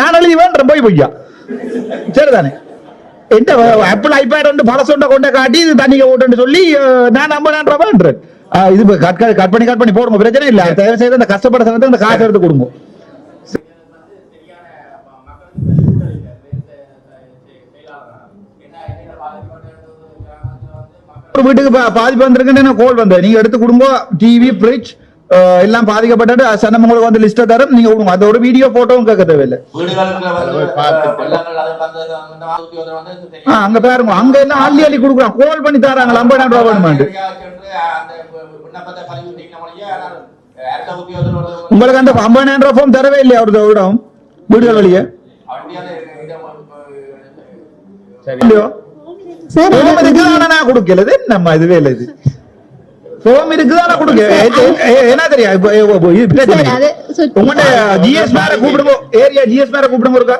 நான் எழுதி வேண்டேன் போய் பொய்யா சரிதானே எந்த ஆப்பிள் ஐபேட் வந்து பழசொண்ட கொண்ட காட்டி இது தண்ணிக்கு ஓட்டுன்னு சொல்லி நான் ஆஹ், இது கட் கட் பண்ணி கட் பண்ணி போடுங்க பிரச்சனை இல்ல தயவு செய்து அந்த கஷ்டப்பட சனத்தை அந்த காசு எடுத்து கொடுங்க ஒரு வீட்டுக்கு பாதிப்பு வந்திருக்குன்னு கோல் வந்தேன் நீங்க எடுத்து கொடுங்க டிவி ஃப்ரிட்ஜ் எல்லாம் பாதிக்கப்பட்டது சனம் உங்களுக்கு வந்து லிஸ்ட்டை தரும் நீங்க கொடுங்க அதோட வீடியோ போட்டோவும் கேட்க தேவையில்லை. அங்க பாருங்க அங்க எல்லாம் அள்ளி அள்ளி கொடுக்குறான் கோல் பண்ணி தராங்க ஐம்பதாயிரம் ரூபாய் வேணுமாண்டு உங்களுக்கு அந்த ஐம்பதாயிரம் ரூபாய் ஃபார்ம் தரவே இல்லையா ஒரு விடம் வீடுகள் வழியே இது நம்ம இதுவே இல்லை இது ஃபோம் இருக்குதான ஏ- என்ன தெரியும் உங்கள்ட்ட ஜிஎஸ் மேல கூப்பிடுங்க ஏரியா ஜிஎஸ் மேல கூப்பிடுங்க இருக்கா?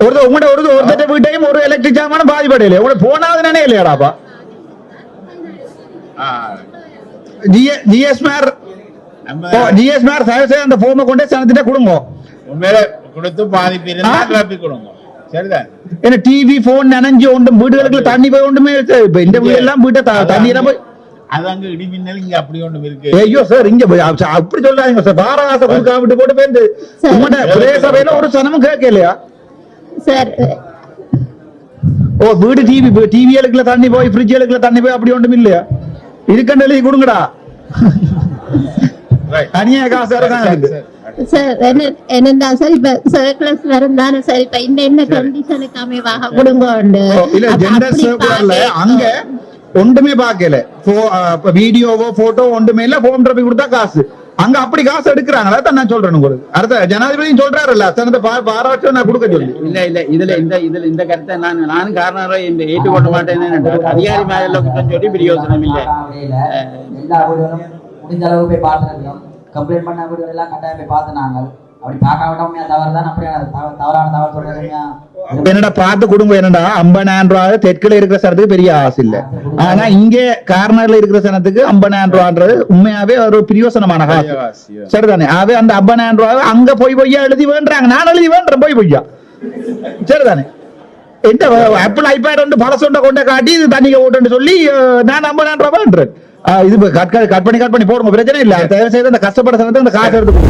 ஒரு உங்கள்ட்ட ஒரு ஒருத்தட்ட வீட்டையும் ஒரு எலக்ட்ரிக் ஜாமான பாதிப்படையில உங்களை போனாவது நினைவு இல்லையாடாப்பா? ஆ. ஜிஎஸ் மேர் நம்ம ஜிஎஸ் மேர் தயவு அந்த ஃபோமை கொண்டே சனத்திட்ட கொடுங்க. உண்மையில கொடுத்து பாதிப்பு கொடுங்க. சரிதான். ஏன்னா டிவி போன் நனைஞ்சு ஒன்றும் வீடுகளுக்கு தண்ணி போய் ஒன்றுமே இந்த வீடு எல்லாம் வீட்டை த- தண்ணீரை போய் அது அங்க இடி மின்னல் இங்க அப்படி ஒண்ணும் இருக்கு. ஐயோ சார் இங்க அப்படி சொல்லாதீங்க சார். பாரகாச கொடுக்கா விட்டு போட்டு. உங்கள்ட்ட பிரதேச சபையில ஒரு சனமும் கேட்கலையா? சார் ஓ வீடு டிவி டிவிகளுக்குள்ள தண்ணி போய் ஃப்ரிட்ஜுகளுக்குள்ள தண்ணி போய் அப்படி ஒன்றும் இல்லையா? இருக்கண்ட எழுதி கொடுங்கடா. தனியா காசு இருக்கு. சார் என்ன என்னன்னா சார் இப்ப சர்க்கிளஸ் சார் இப்ப இந்த என்ன கண்டிஷனுக்கு அமைவாக கொடுங்க. உண்டு இல்ல ஜெண்டர் அங்க ஒன்றுமே பார்க்கல. வீடியோவோ போட்டோ ஒன்றுமே இல்ல. போன் ட்ரபி கொடுத்தா காசு. அங்க அப்படி காசு எடுக்கிறாங்களா? தான் நான் சொல்றேன் உங்களுக்கு. அடுத்த ஜனாதிபதியும் சொல்றாருல்ல சனத்தை பாராட்டம் நான் கொடுக்க சொல்லி. இல்ல இல்ல. இதுல இந்த இதுல இந்த கருத்தை நான் நானும் காரணம் இந்த ஏற்றுக்கொள்ள மாட்டேன்னு அதிகாரி மேல குற்றம் சொல்லி பிரயோசனம் இல்லை. எல்லா முடிஞ்ச அளவு போய் பார்த்துருக்கோம் கம்ப்ளைண்ட் பண்ண வீடுகள் எல்லாம் கட்டாயம் போய் பார்த்து நாங்கள். அப்படி பார்க்க தவறு தான் அப்படியான தவ- தவறான தவறு சொல்றீங்க என்னடா பார்த்து கொடுங்க என்னடா? ஐம்பதாயிரம் ரூபாய் தெற்குல இருக்கிற சனத்துக்கு பெரிய ஆசை இல்ல. ஆனா இங்க கார்னர்ல இருக்கிற சனத்துக்கு ஐம்பதாயிரம் ரூபான்றது உண்மையாவே ஒரு பிரியோசனமான காசு. சரிதானே? ஆவே அந்த ஐம்பதாயிரம் ரூபாய் அங்க போய் பொய்யா எழுதி வேண்டாங்க நான் எழுதி வேண்டேன் போய் பொய்யா. சரிதானே? எந்த ஆப்பிள் ஐபேட் வந்து பழசொண்ட கொண்ட காட்டி இது தண்ணிக்கு ஓட்டுன்னு சொல்லி நான் ஐம்பதாயிரம் ரூபாய் ஆஹ், இது கட் கட் பண்ணி கட் பண்ணி போடுங்க பிரச்சனை இல்ல. தயவு செய்து அந்த கஷ்டப்பட சனத்தை அந்த காசு எடுத்து